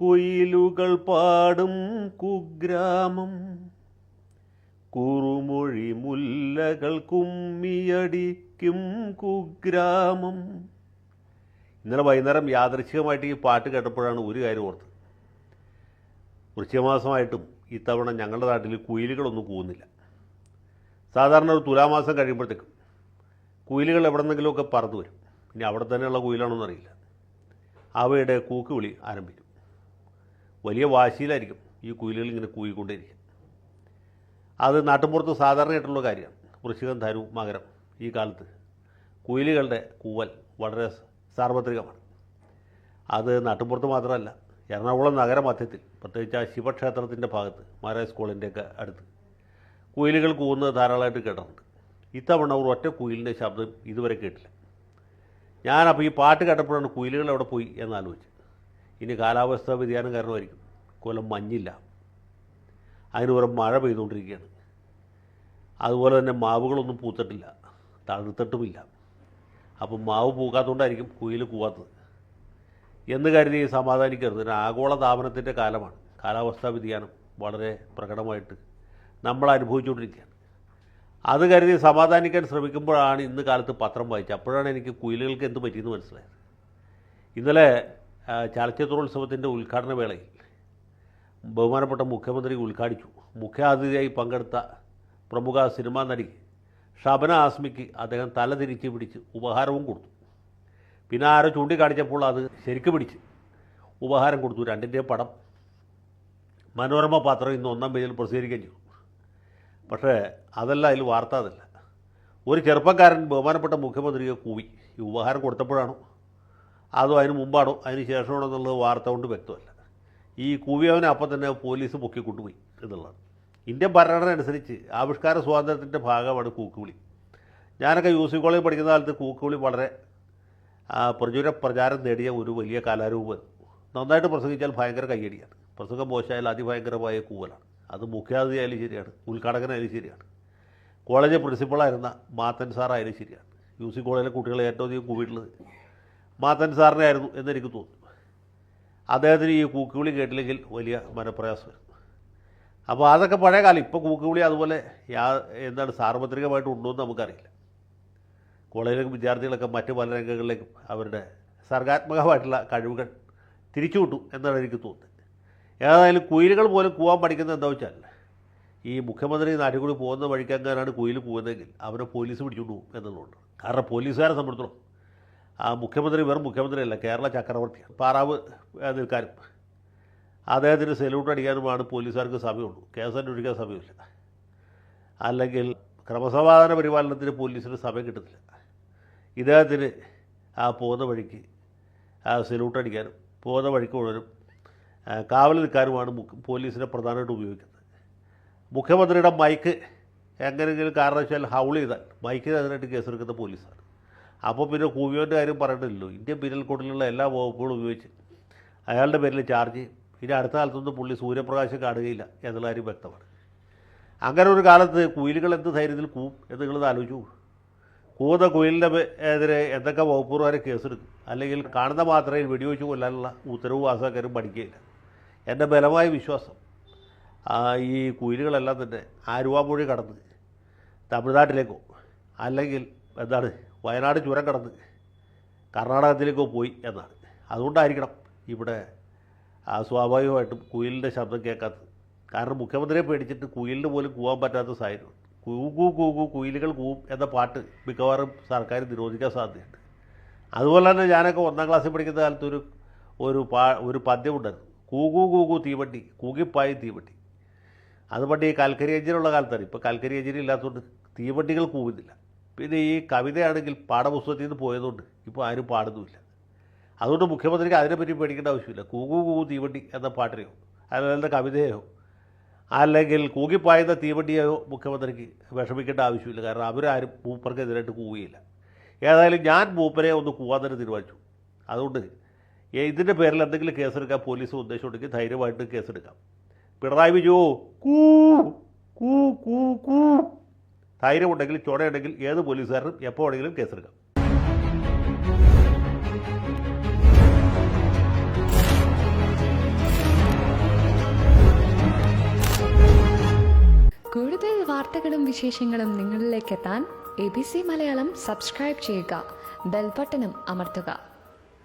കുയിലുകൾ പാടും കുഗ്രാമം. കുറുമൊഴി മുല്ലകൾ കുമ്മിയടിക്കും കുഗ്രാമം. ഇന്നലെ വൈകുന്നേരം യാദൃച്ഛികമായിട്ട് ഈ പാട്ട് കേട്ടപ്പോഴാണ് ഒരു കാര്യം ഓർത്തത്. വൃശ്ചികമാസമായിട്ടും ഇത്തവണ ഞങ്ങളുടെ നാട്ടിൽ കുയിലുകളൊന്നും കൂവുന്നില്ല. സാധാരണ ഒരു തുലാമാസം കഴിയുമ്പോഴത്തേക്കും കുയിലുകൾ എവിടെ നിന്നെങ്കിലുമൊക്കെ പറന്നു വരും. ഇനി അവിടെ തന്നെയുള്ള കുയിലാണോന്നറിയില്ല. അവയുടെ കൂക്കുവിളി ആരംഭിക്കും. വലിയ വാശിയിലായിരിക്കും ഈ കുയിലുകൾ ഇങ്ങനെ കൂയിക്കൊണ്ടേയിരിക്കും അത് നാട്ടുമ്പുറത്ത് സാധാരണയായിട്ടുള്ള കാര്യമാണ് വൃശ്ചികം ധനു മകരം ഈ കാലത്ത്. കുയിലുകളുടെ കൂവൽ വളരെ സാർവത്രികമാണ്. അത് നാട്ടുമ്പുറത്ത് മാത്രമല്ല എറണാകുളം നഗരമധ്യത്തിൽ പ്രത്യേകിച്ച് ആ ശിവക്ഷേത്രത്തിന്റെ ഭാഗത്ത് മഹാരാജ് സ്കൂളിന്റെയൊക്കെ അടുത്ത് കുയിലുകൾ കൂവുന്നത് ധാരാളമായിട്ട് കേട്ടിട്ടുണ്ട്. ഇത്തവണ ഒരു ഒറ്റ കുയിലിന്റെ ശബ്ദം ഇതുവരെ കേട്ടില്ല. ഞാനപ്പോൾ ഈ പാട്ട് കേട്ടപ്പോഴാണ് കുയിലുകൾ എവിടെ പോയി എന്നാലോചിച്ച് ഇനി കാലാവസ്ഥാ വ്യതിയാനം കാരണമായിരിക്കും കൊല്ലം മഞ്ഞില്ല. അതിന് പുറം മഴ പെയ്തുകൊണ്ടിരിക്കുകയാണ്. അതുപോലെ തന്നെ മാവുകളൊന്നും പൂത്തിട്ടില്ല. തണുത്തിട്ടുമില്ല. അപ്പം മാവ് പൂക്കാത്തതുകൊണ്ടായിരിക്കും കുയിൽ കൂവാത്തത്. എന്ന് കരുതി സമാധാനിക്കരുത്. ആഗോള താപനത്തിന്റെ കാലമാണ്. കാലാവസ്ഥാ വ്യതിയാനം വളരെ പ്രകടമായിട്ട് നമ്മൾ അനുഭവിച്ചുകൊണ്ടിരിക്കുകയാണ്. അത് കരുതി സമാധാനിക്കാൻ ശ്രമിക്കുമ്പോഴാണ് ഇന്ന് കാലത്ത് പത്രം വായിച്ചത്. അപ്പോഴാണ് എനിക്ക് കുയിലുകൾക്ക് എന്ത് പറ്റിയെന്ന് മനസ്സിലായത്. ഇന്നലെ ചലച്ചിത്രോത്സവത്തിന്റെ ഉദ്ഘാടന വേളയിൽ ബഹുമാനപ്പെട്ട മുഖ്യമന്ത്രി ഉദ്ഘാടിച്ചു. മുഖ്യാതിഥിയായി പങ്കെടുത്ത പ്രമുഖ സിനിമാ നടി ഷബന ആസ്മിക്ക് അദ്ദേഹം തല തിരിച്ച് പിടിച്ച് ഉപഹാരവും കൊടുത്തു. പിന്നെ ആരോ ചൂണ്ടിക്കാണിച്ചപ്പോൾ അത് ശരിക്ക് പിടിച്ച് ഉപഹാരം കൊടുത്തു. രണ്ടിന്റെയും പടം. മനോരമ പാത്രം ഇന്ന് ഒന്നാം പേജിൽ പ്രസിദ്ധീകരിക്കുകയും ചെയ്തു. പക്ഷേ അതല്ല അതിൽ വാർത്ത അതല്ല. ഒരു ചെറുപ്പക്കാരൻ ബഹുമാനപ്പെട്ട മുഖ്യമന്ത്രിയെ കൂവി ഈ ഉപഹാരം കൊടുത്തപ്പോഴാണോ അതോ അതിന് മുമ്പാണോ? അതിന് ശേഷമാണോ എന്നുള്ളത് വാർത്ത കൊണ്ട് വ്യക്തമല്ല. ഈ കൂവിയവനെ അപ്പം തന്നെ പോലീസ് പൊക്കി കൊണ്ടുപോയി എന്നുള്ളതാണ് ഇന്ത്യൻ ഭരണഘടന അനുസരിച്ച് ആവിഷ്കാര സ്വാതന്ത്ര്യത്തിന്റെ ഭാഗമാണ് കൂക്കുവിളി. ഞാനൊക്കെ യു സി കോളേജിൽ പഠിക്കുന്ന കാലത്ത് കൂക്കുവിളി വളരെ പ്രചുര പ്രചാരം നേടിയ ഒരു വലിയ കലാരൂപം. നന്നായിട്ട് പ്രസംഗിച്ചാൽ ഭയങ്കര കയ്യടിയാണ്. പ്രസംഗം മോശമായാൽ അതിഭയങ്കരമായ കൂവലാണ്. അത് മുഖ്യാതിഥിയായാലും ശരിയാണ് ഉദ്ഘാടകനായാലും ശരിയാണ്. കോളേജ് പ്രിൻസിപ്പളായിരുന്ന മാത്തൻ സാറായാലും ശരിയാണ്. യു സി കോളേജിലെ കുട്ടികളെ ഏറ്റവും അധികം കൂവിയിട്ടുള്ളത് മാത്തൻ സാറിനെ ആയിരുന്നു എന്നെനിക്ക് തോന്നുന്നു. അദ്ദേഹത്തിന് ഈ കൂക്കുവിളി കേട്ടില്ലെങ്കിൽ വലിയ മനപ്രയാസമായിരുന്നു അപ്പോൾ അതൊക്കെ പഴയ കാലം. ഇപ്പോൾ കൂക്കുവിളി അതുപോലെ യാ എന്താണ് സാർവത്രികമായിട്ട് ഉണ്ടോ എന്ന് നമുക്കറിയില്ല. കോളേജിലെ വിദ്യാർത്ഥികളൊക്കെ മറ്റ് പല രംഗങ്ങളിലേക്കും അവരുടെ സർഗാത്മകമായിട്ടുള്ള കഴിവുകൾ തിരിച്ചു വിട്ടു എന്നാണ് എനിക്ക് തോന്നുന്നത്. ഏതായാലും കുയിലുകൾ പോലും കൂവാൻ പഠിക്കുന്നത് എന്താ വെച്ചാൽ ഈ മുഖ്യമന്ത്രി നാട്ടിൽ കൂടി പോകുന്ന വഴിക്കങ്ങാനാണ് കുയിൽ പോകുന്നതെങ്കിൽ അവരെ പോലീസ് പിടിച്ചുകൊണ്ട് പോകും എന്നുള്ളതുകൊണ്ട് കാരണം പോലീസുകാരെ സംബന്ധിച്ചിടത്തോളം ആ മുഖ്യമന്ത്രി വെറും മുഖ്യമന്ത്രിയല്ല കേരള ചക്രവർത്തിയാണ്. പാറാവ് നിൽക്കാനും. അദ്ദേഹത്തിന് സെലൂട്ട് അടിക്കാനുമാണ് പോലീസുകാർക്ക് സമയമുള്ളൂ. കേസ് അന്വേഷിക്കാൻ സമയമില്ല. അല്ലെങ്കിൽ ക്രമസമാധാന പരിപാലനത്തിന് പോലീസിന് സമയം കിട്ടുന്നില്ല. ഇദ്ദേഹത്തിന് ആ പോകുന്ന വഴിക്ക് ആ സെലൂട്ട് അടിക്കാനും പോകുന്ന വഴിക്ക് ഉള്ളവരും കാവൽ നിൽക്കാനുമാണ് പോലീസിനെ പ്രധാനമായിട്ട് ഉപയോഗിക്കുന്നത്. മുഖ്യമന്ത്രിയുടെ മൈക്ക് എങ്ങനെയെങ്കിലും കാരണവശാൽ ഹൗൾ ചെയ്താൽ മൈക്കിന് അതിനായിട്ട് കേസെടുക്കുന്ന പോലീസാണ്. അപ്പോൾ പിന്നെ കൂവിയോന്റെ കാര്യം പറയണ്ടല്ലോ. ഇന്ത്യൻ പീനൽ എല്ലാ വകുപ്പുകളും ഉപയോഗിച്ച് അയാളുടെ പേരിൽ ചാർജ് പിന്നെ അടുത്ത കാലത്തൊന്നും പുള്ളി സൂര്യപ്രകാശം കാണുകയില്ല എന്നുള്ള കാര്യം വ്യക്തമാണ്. അങ്ങനെ ഒരു കാലത്ത് കുയിലുകൾ എന്ത് ധൈര്യത്തിൽ കൂവും എന്ന് നിങ്ങളത് ആലോചിച്ചു കൂവുന്ന കുയിലിന്റെ എതിരെ എന്തൊക്കെ വകുപ്പുകാരെ കേസെടുക്കും അല്ലെങ്കിൽ കാണുന്ന മാത്രമേ വെടിവെച്ച് കൊല്ലാനുള്ള ഉത്തരവ് വാസാക്കാരും പഠിക്കുകയില്ല. എന്റെ ബലമായ വിശ്വാസം ഈ കുയിലുകളെല്ലാം തന്നെ ആരുവാമൊഴി കടന്ന് തമിഴ്നാട്ടിലേക്കോ അല്ലെങ്കിൽ എന്താണ്? വയനാട് ചുരം കടന്ന് കർണാടകത്തിലേക്കോ പോയി എന്നാണ്. അതുകൊണ്ടായിരിക്കണം ഇവിടെ സ്വാഭാവികമായിട്ടും കുയിലിന്റെ ശബ്ദം കേൾക്കാത്തത്. കാരണം മുഖ്യമന്ത്രിയെ പേടിച്ചിട്ട് കുയിലിന് പോലും കൂവാൻ പറ്റാത്ത സാഹചര്യം. കൂകൂ കൂകൂ കുയിലുകൾ കൂവും എന്ന പാട്ട് മിക്കവാറും സർക്കാർ നിരോധിക്കാൻ സാധ്യതയുണ്ട്. അതുപോലെ തന്നെ ഞാനൊക്കെ ഒന്നാം ക്ലാസ്സിൽ പഠിക്കുന്ന കാലത്ത് ഒരു ഒരു പാ ഒരു പദ്യമുണ്ടായിരുന്നു കൂകൂ കൂകൂ തീവണ്ടി കൂകിപ്പായി തീവണ്ടി. അത് പണ്ട് ഈ കൽക്കരി എഞ്ചിനുള്ള കാലത്താണ്. ഇപ്പോൾ കൽക്കരി എഞ്ചിൻ ഇല്ലാത്തതുകൊണ്ട് തീവണ്ടികൾ കൂവുന്നില്ല. പിന്നെ ഈ കവിതയാണെങ്കിൽ പാഠപുസ്തകത്തിൽ നിന്ന് പോയതുകൊണ്ട് ഇപ്പോൾ ആരും പാടുന്നുമില്ല. അതുകൊണ്ട് മുഖ്യമന്ത്രിക്ക് അതിനെപ്പറ്റി പേടിക്കേണ്ട ആവശ്യമില്ല. കൂകു കൂ തീവണ്ടി എന്ന പാട്ടിനെയോ അല്ലെങ്കിൽ കവിതയോ അല്ലെങ്കിൽ കൂകിപ്പായുന്ന തീവണ്ടിയോ മുഖ്യമന്ത്രിക്ക് വിഷമിക്കേണ്ട ആവശ്യമില്ല. കാരണം അവരാരും മൂപ്പർക്കെതിരായിട്ട് കൂവുകയില്ല. ഏതായാലും ഞാൻ മൂപ്പരെ ഒന്ന് കൂവാൻ തന്നെ തീരുമാനിച്ചു. അതുകൊണ്ട് ഇതിന്റെ പേരിൽ എന്തെങ്കിലും കേസെടുക്കാൻ പോലീസ് ഉദ്ദേശമുണ്ടെങ്കിൽ ധൈര്യമായിട്ട് കേസെടുക്കാം. പിണറായി വിജയോ കൂ കൂ കൂ കൂ. ധൈര്യം ഉണ്ടെങ്കിൽ ചുടയുണ്ടെങ്കിൽ ഏത് പോലീസുകാരനും വേണമെങ്കിലും കേസെടുക്കാം. കൂടുതൽ വാർത്തകളും വിശേഷങ്ങളും നിങ്ങളിലേക്ക് എത്താൻ A B C Malayalam subscribe ചെയ്യുക. ബെൽബട്ടനും അമർത്തുക.